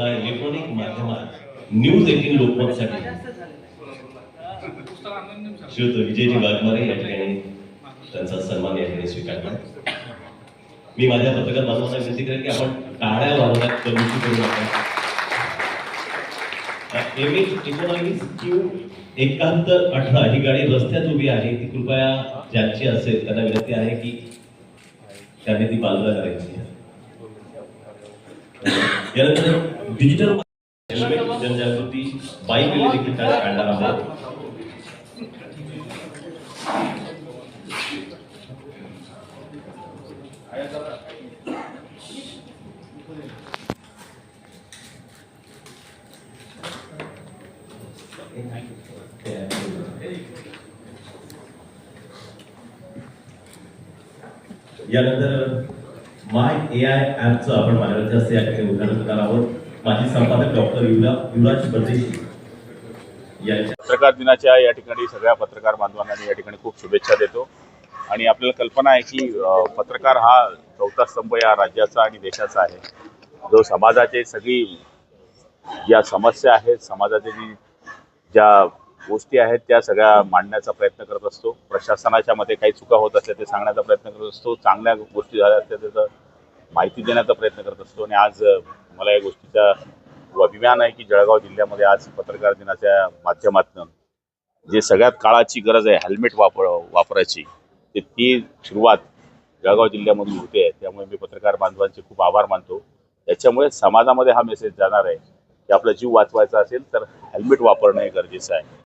अ, electronic माध्यमात news eighteen लोकमतसाठी. श्रीयुत विजयजी वाघमारे या ठिकाणी त्यांचा सन्मान या ठिकाणी स्वीकारला. मी माझ्या पत्रकार बांधवांना विनंती करेन की आपण टाळ्या वाजवण्यात कमी करू नका. एम एच क्यू एकाहत्तर अठरा ही गाडी रस्त्यात उभी आहे. ती कृपया ज्यांची असेल त्यांना विनंती आहे की त्यांनी ती बाजूला करायची यानंतर डिजिटल हेल्मेट जनजागृती बाईक रॅली देखील त्या काढणार आहोत यानंतर माय ए आय ॲपचं आपण मान्यवरच्या हस्ते या ठिकाणी उद्घाटन करणार आहोत. माजी संपादक डॉक्टर युवराज युवराज परदेशी यांच्या पत्रकार दिनाच्या या ठिकाणी सगळ्या पत्रकार बांधवांना मी या ठिकाणी खूप शुभेच्छा देतो. आणि आपल्याला कल्पना आहे की पत्रकार हा चौथा स्तंभ या राज्याचा आणि देशाचा आहे. जो समाजाचे सगळी ज्या समस्या आहेत समाजाचे जी ज्या गोष्टी आहेत त्या सगळ्या मांडण्याचा प्रयत्न करत असतो. प्रशासनाच्या मध्ये काही चुका होत असल्या ते सांगण्याचा प्रयत्न करत असतो. चांगल्या गोष्टी झाल्या असल्या त्याचं माहिती देण्याचा प्रयत्न करत असतो. आणि आज मला या गोष्टीचा अभिमान आहे की जळगाव जिल्ह्यामध्ये आज पत्रकार दिनाच्या माध्यमातून जे सगळ्यात काळाची गरज आहे हेल्मेट वापर वापरायची ते ती सुरुवात जळगाव जिल्ह्यामधून होते. आहे त्यामुळे मी पत्रकार बांधवांचे खूप आभार मानतो. त्याच्यामुळे समाजामध्ये हा मेसेज जाणार आहे की आपला जीव वाचवायचा असेल तर हेल्मेट वापरणं हे गरजेचं आहे.